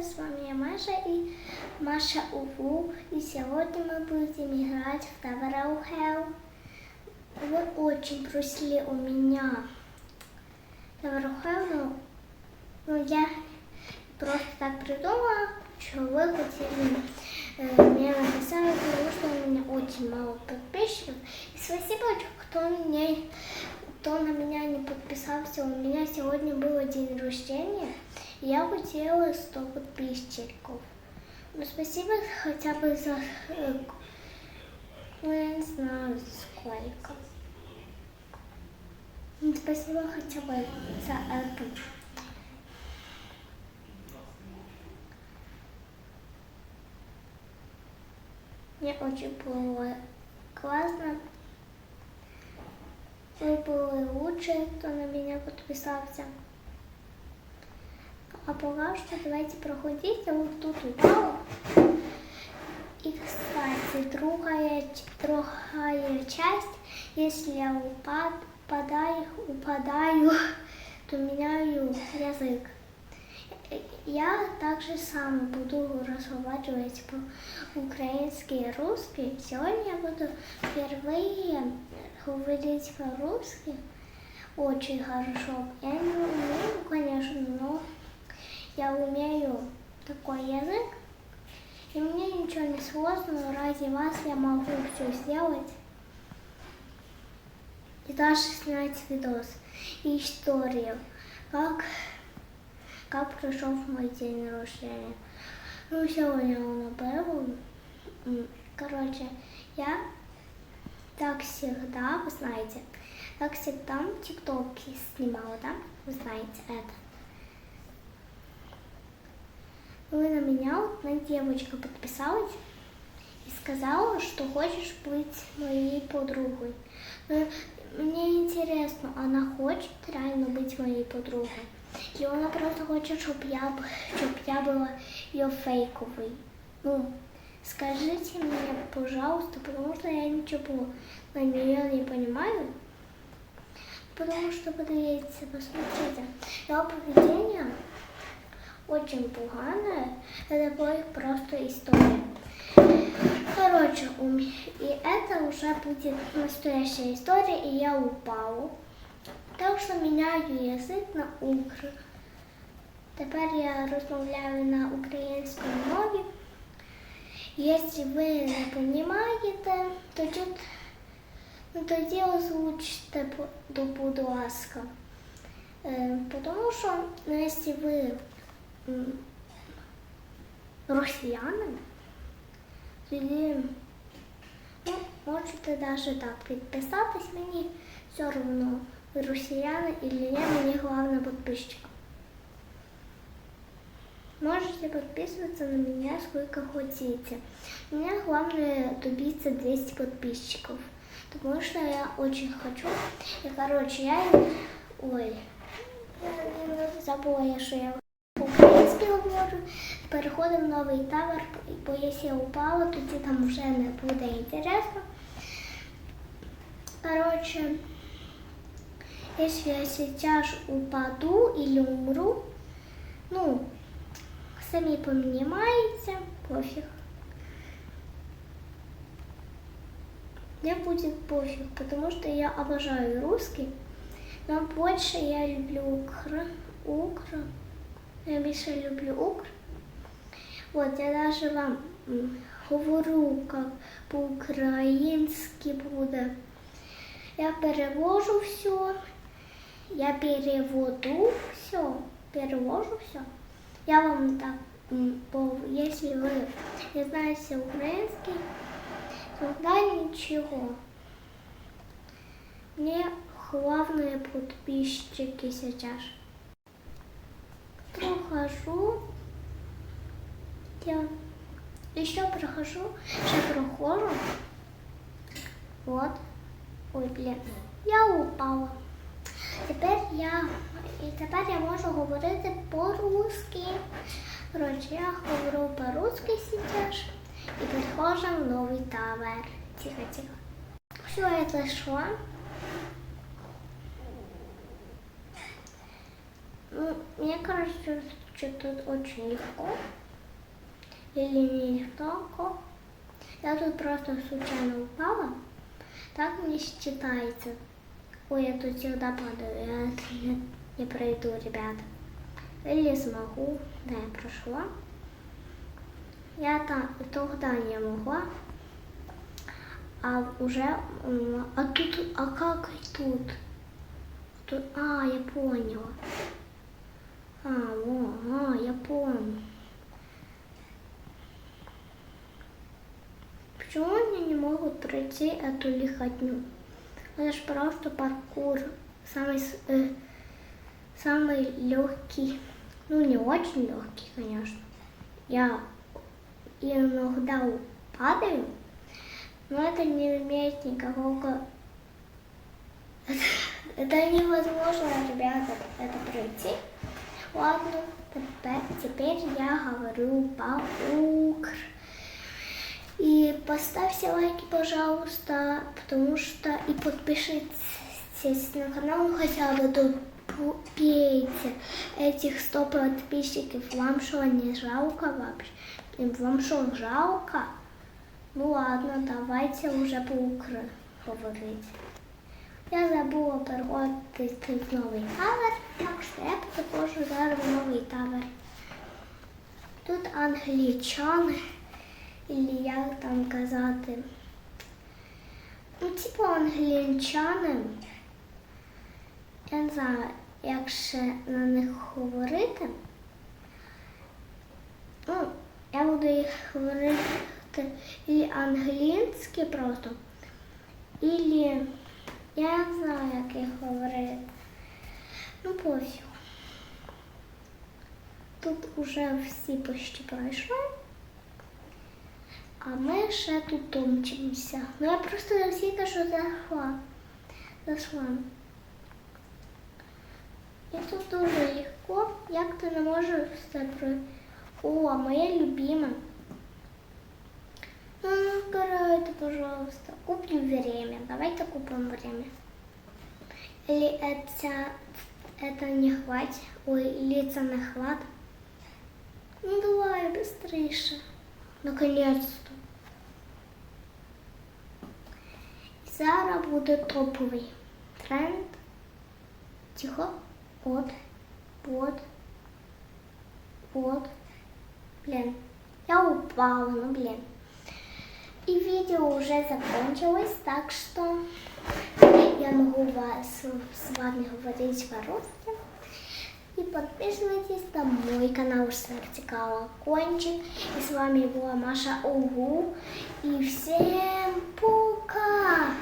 С вами я Маша и Маша Уву. И сегодня мы будем играть в Tower Hell. Вы очень просили у меня Tower Hell, но, ну, я просто так придумала, что вы хотели э, мне написали, потому что у меня очень мало подписчиков. И спасибо, кто мне кто на меня не подписался. У меня сегодня был день рождения. и Я хотела 100 подписчиков. Ну, спасибо хотя бы за... э, Ну, я не знаю, сколько. Ну, Спасибо хотя бы за это. Мне очень было классно. Вы были лучшие, кто на меня подписался. А пока что давайте проходить. Я вот тут упала. И, кстати, другая, другая часть, если я упад, упадаю, упадаю, то меняю язык. Я также сам буду разговаривать по-украински и русски. Сегодня я буду впервые говорить по-русски очень хорошо. Я не умею, конечно, но я умею такой язык. И мне ничего не сложно, но ради вас я могу все сделать. И даже снять видос и историю, как, как прошел мой день рождения. Ну, сегодня он был. Короче, я так всегда, вы знаете, как всегда тиктоки снимала, да? Вы знаете это. И на меня одна девочка подписалась и сказала, что хочешь быть моей подругой. Но мне интересно, она хочет реально быть моей подругой? Или она просто хочет, чтобы я, б- чтоб я была ее фейковой? Ну, скажите мне, пожалуйста, потому что я ничего на нее не понимаю. Потому что, подивіться, посмотрите, его поведение очень пуганое. Это будет просто история. Короче, у ме- и это уже будет настоящая история, и я упала. Так що міняю язик на укр. Тепер я розмовляю на українській мові. Якщо ви не розумієте, то тут ну, тоді озвучте, бу- до- будь ласка. Е, Тому що ну, якщо ви м, росіянин, тоді ну, можете навіть так підписатись мені все одно, ви росіяни или ні, мені головне подписчик. Можете подписываться на меня сколько хотите. У меня главное добиться 200 подписчиков. Потому что я очень хочу. И, короче, я... Ой, я забула, я, що я по-українськи говорю. Переходимо в новий тавер, бо якщо я упала, тоді там вже не буде інтересно. Короче, если я сейчас упаду или умру, ну, сами понимаете, пофиг. Мне будет пофиг, потому что я обожаю русский, но больше я люблю укр, укр. Я больше люблю укр. Вот, я даже вам говорю, как по-украински будет. Я перевожу все, я переводу все, перевожу все. Я вам так, если вы не знаете украинский, тогда ничего. Мне главные подписчики сейчас Прохожу. Я еще прохожу, еще прохожу. Вот. Ой, блін, я упала. Тепер я, і тепер я можу говорити по-русски. Коротше, я говорю по-русски сейчас і перехожу в новий тавер. Тихо, тихо. Все, это что? Ну, мне кажется, что тут очень легко. Или не легко. Я тут просто случайно упала. Так мне считается. Ой, я тут всегда падаю. Я не, не пройду, ребята. Или смогу. Да, я прошла. Я там тогда не могла. А уже... А тут... А как тут? Тут... А, я поняла. А, о, а, я понял. Почему они не могут пройти эту лихотню? Это же просто паркур. Самый, э, самый легкий. Ну, не очень легкий, конечно. Я иногда падаю, но это не имеет никакого... Это невозможно, ребята, это пройти. Ладно, теперь, теперь я говорю по-украински. И поставьте лайки, пожалуйста, потому что и подпишитесь на канал ну, хотя бы тут пейте этих 100 подписчиков. Вам что, не жалко вообще? Вам что, жалко? Ну ладно, давайте уже по укра говорить. Я забула переходити в новий тавер, так що я переходжу зараз новий тавер. Тут англічани, і як там казати. Ну, типу англічани. Я не знаю, як ще на них говорити. Ну, я буду їх говорити і англійські просто, і я не знаю, як їх говорити. Ну, пофіг. Тут уже всі почти пройшли. А ми ще тут томчимося. Ну я просто не всі що зайшла. Зайшла. І тут дуже легко. Як ти не можеш все про. О, а моє любиме. Ну, ну, короче, пожалуйста, куплю время. Давайте купим время. Или это, это не хватит? Ой, или это не хватит? Ну, давай, быстрейше. Наконец-то. Зараз буде топовий тренд. Тихо. От. Вот. Вот. Блин. Я упала, ну блин. И видео уже закончилось, так что я могу вас, с вами говорить по-русски. И подписывайтесь на мой канал «Ставьте колокольчик». И с вами была Маша Угу. И всем пока!